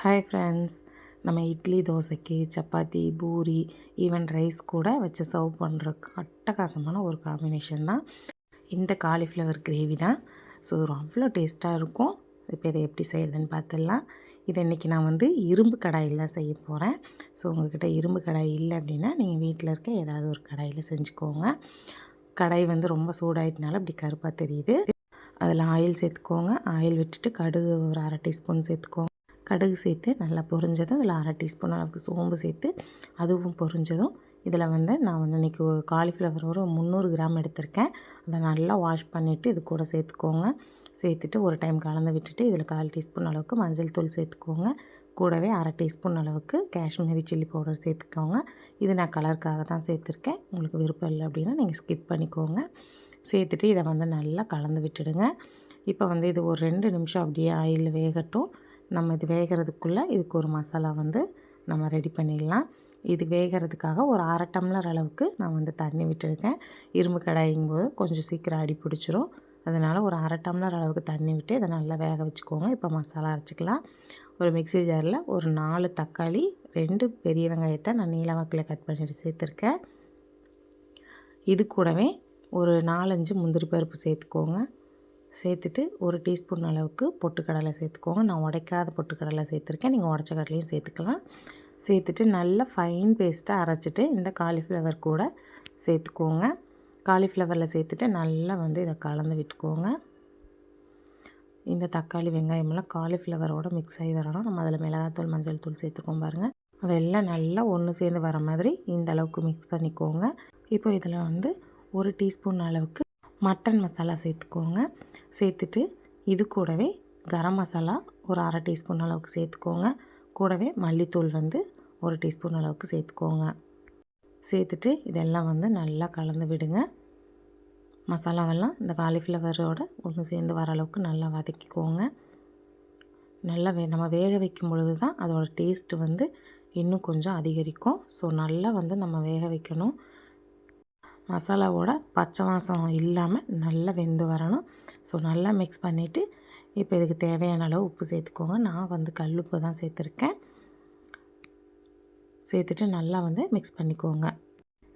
Hi friends நம்ம இட்லி தோசைக்கு chapati puri even rice கூட வச்சு சர்வ் பண்ணுற அட்டகாசமான ஒரு காம்பினேஷன் தான். இந்த காலிஃப்ளவர் கிரேவி தான். ஸோ அவ்வளோ டேஸ்ட்டாக இருக்கும். இப்போ இதை எப்படி செய்கிறதுன்னு பார்த்துடலாம். இதை இன்றைக்கி நான் வந்து இரும்பு கடாயில் தான் செய்ய போகிறேன் ஸோ உங்கள்கிட்ட இரும்பு கடாய் இல்லை அப்படின்னா நீங்கள் வீட்டில் இருக்க ஏதாவது ஒரு கடாயில் செஞ்சுக்கோங்க. கடாய் வந்து ரொம்ப சூடாயிட்டனால அப்படி கருப்பாக தெரியுது. அதில் ஆயில் சேர்த்துக்கோங்க. ஆயில் விட்டுட்டு கடுகு ஒரு அரை டீஸ்பூன் சேர்த்துக்கோங்க. கடுகு சேர்த்து நல்லா பொரிஞ்சதும் இதில் அரை டீஸ்பூன் அளவுக்கு சோம்பு சேர்த்து அதுவும் பொரிஞ்சதும். இதில் வந்து நான் வந்து இன்றைக்கி காலிஃப்ளவர் ஒரு முந்நூறு கிராம் எடுத்திருக்கேன். அதை நல்லா வாஷ் பண்ணிவிட்டு இது கூட சேர்த்துக்கோங்க. சேர்த்துட்டு ஒரு டைம் கலந்து விட்டுட்டு இதில் கால் டீஸ்பூன் அளவுக்கு மஞ்சள் தூள் சேர்த்துக்கோங்க. கூடவே அரை டீஸ்பூன் அளவுக்கு காஷ்மீரி சில்லி பவுடர் சேர்த்துக்கோங்க. இது நான் கலருக்காக தான் சேர்த்துருக்கேன். உங்களுக்கு விருப்பம் இல்லை அப்படின்னா நீங்கள் ஸ்கிப் பண்ணிக்கோங்க. சேர்த்துட்டு இதை வந்து நல்லா கலந்து விட்டுடுங்க. இப்போ வந்து இது ஒரு ரெண்டு நிமிஷம் அப்படியே ஆயில் வேகட்டும். நம்ம இது வேகிறதுக்குள்ளே இதுக்கு ஒரு மசாலா வந்து நம்ம ரெடி பண்ணிடலாம். இது வேகிறதுக்காக ஒரு அரை டம்ளர் அளவுக்கு நான் வந்து தண்ணி விட்டுருக்கேன். இரும்பு கடாயிங்கும் போது கொஞ்சம் சீக்கிரம் அடி பிடிச்சிரும். அதனால் ஒரு அரை டம்ளர் அளவுக்கு தண்ணி விட்டு இதை நல்லா வேக வச்சுக்கோங்க. இப்போ மசாலா அரைச்சிக்கலாம். ஒரு மிக்சி ஜாரில் ஒரு நாலு தக்காளி ரெண்டு பெரிய வெங்காயத்தை நான் நீளவாக்கில் கட் பண்ணிட்டு சேர்த்துருக்கேன். இது கூடவே ஒரு நாலஞ்சு முந்திரி பருப்பு சேர்த்துக்கோங்க. சேர்த்துட்டு ஒரு டீஸ்பூன் அளவுக்கு பொட்டுக்கடலை சேர்த்துக்கோங்க. நான் உடைக்காத பொட்டுக்கடலை சேர்த்துருக்கேன். நீங்கள் உடச்ச கடலையும் சேர்த்துக்கலாம். சேர்த்துட்டு நல்லா ஃபைன் பேஸ்ட்டாக அரைச்சிட்டு இந்த காலிஃப்ளவர் கூட சேர்த்துக்கோங்க. காலிஃப்ளவரில் சேர்த்துட்டு நல்லா வந்து இதை கலந்து விட்டுக்கோங்க. இந்த தக்காளி வெங்காயமெல்லாம் காலிஃப்ளவரோடு மிக்ஸ் ஆகி வரணும். நம்ம அதில் மிளகாத்தூள் மஞ்சள் தூள் சேர்த்துக்கோம் பாருங்கள் அதெல்லாம் நல்லா ஒன்று சேர்ந்து வர மாதிரி இந்த அளவுக்கு மிக்ஸ் பண்ணிக்கோங்க. இப்போ இதில் வந்து ஒரு டீஸ்பூன் அளவுக்கு மட்டன் மசாலா சேர்த்துக்கோங்க. சேர்த்துட்டு இது கூடவே கரம் மசாலா ஒரு அரை டீஸ்பூன் அளவுக்கு சேர்த்துக்கோங்க. கூடவே மல்லித்தூள் வந்து ஒரு டீஸ்பூன் அளவுக்கு சேர்த்துக்கோங்க. சேர்த்துட்டு இதெல்லாம் வந்து நல்லா கலந்து விடுங்க. மசாலாவெல்லாம் இந்த காலிஃப்ளவரோட ஒன்று சேர்ந்து வர அளவுக்கு நல்லா வதக்கிக்கோங்க. நல்லா வே நம்ம வேக வைக்கும் பொழுது தான் அதோடய டேஸ்ட்டு வந்து இன்னும் கொஞ்சம் அதிகரிக்கும். ஸோ நல்லா வந்து நம்ம வேக வைக்கணும். மசாலாவோட பச்சை வாசம் இல்லாமல் நல்லா வெந்து வரணும். ஸோ நல்லா மிக்ஸ் பண்ணிவிட்டு இப்போ இதுக்கு தேவையான அளவு உப்பு சேர்த்துக்கோங்க. நான் வந்து கல் உப்பு தான் சேர்த்துருக்கேன். சேர்த்துட்டு நல்லா வந்து மிக்ஸ் பண்ணிக்கோங்க.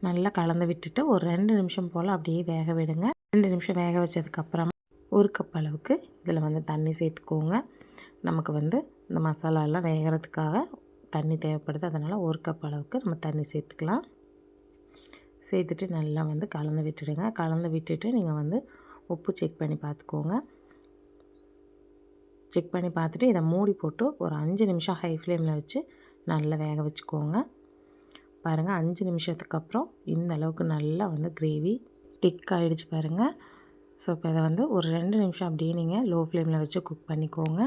நல்லா கலந்து விட்டுட்டு ஒரு ரெண்டு நிமிஷம் போல் அப்படியே வேக விடுங்க. ரெண்டு நிமிஷம் வேக வச்சதுக்கப்புறமா ஒரு கப் அளவுக்கு இதில் வந்து தண்ணி சேர்த்துக்கோங்க. நமக்கு வந்து இந்த மசாலாலாம் வேகிறதுக்காக தண்ணி தேவைப்படுது. அதனால் ஒரு கப் அளவுக்கு நம்ம தண்ணி சேர்த்துக்கலாம். சேர்த்துட்டு நல்லா வந்து கலந்து விட்டுடுங்க. கலந்து விட்டுட்டு நீங்கள் வந்து உப்பு செக் பண்ணி பார்த்துக்கோங்க. செக் பண்ணி பார்த்துட்டு இதை மூடி போட்டு ஒரு அஞ்சு நிமிஷம் ஹை ஃப்ளேமில் வச்சு நல்லா வேக வச்சுக்கோங்க. பாருங்கள் அஞ்சு நிமிஷத்துக்கு அப்புறம் இந்த அளவுக்கு நல்லா வந்து கிரேவி திக் ஆகிடுச்சு பாருங்கள் ஸோ இப்போ இதை வந்து ஒரு ரெண்டு நிமிஷம் அப்படியே நீங்கள் லோ ஃப்ளேமில் வச்சு குக் பண்ணிக்கோங்க.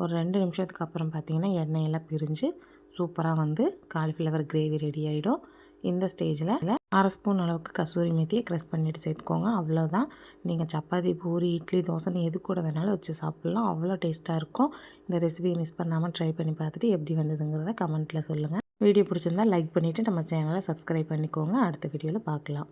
ஒரு ரெண்டு நிமிஷத்துக்கு அப்புறம் பார்த்தீங்கன்னா எண்ணெயெல்லாம் பிரிஞ்சு சூப்பராக வந்து காலிஃப்ளவர் கிரேவி ரெடி ஆகிடும் இந்த ஸ்டேஜில் அரை ஸ்பூன் அளவுக்கு கசூரி மேத்தியை க்ரெஸ் பண்ணிவிட்டு சேர்த்துக்கோங்க. அவ்வளோதான் நீங்கள் சப்பாத்தி பூரி இட்லி தோசைன்னு எது கூட வேணாலும் வச்சு சாப்பிட்லாம். அவ்வளோ டேஸ்ட்டாக இருக்கும். இந்த ரெசிபியை மிஸ் பண்ணாமல் ட்ரை பண்ணி பார்த்துட்டு எப்படி வந்ததுங்கிறத கமெண்ட்டில் சொல்லுங்கள் வீடியோ பிடிச்சிருந்தா லைக் பண்ணிவிட்டு நம்ம சேனலை சப்ஸ்கிரைப் பண்ணிக்கோங்க. அடுத்த வீடியோவில் பார்க்கலாம்.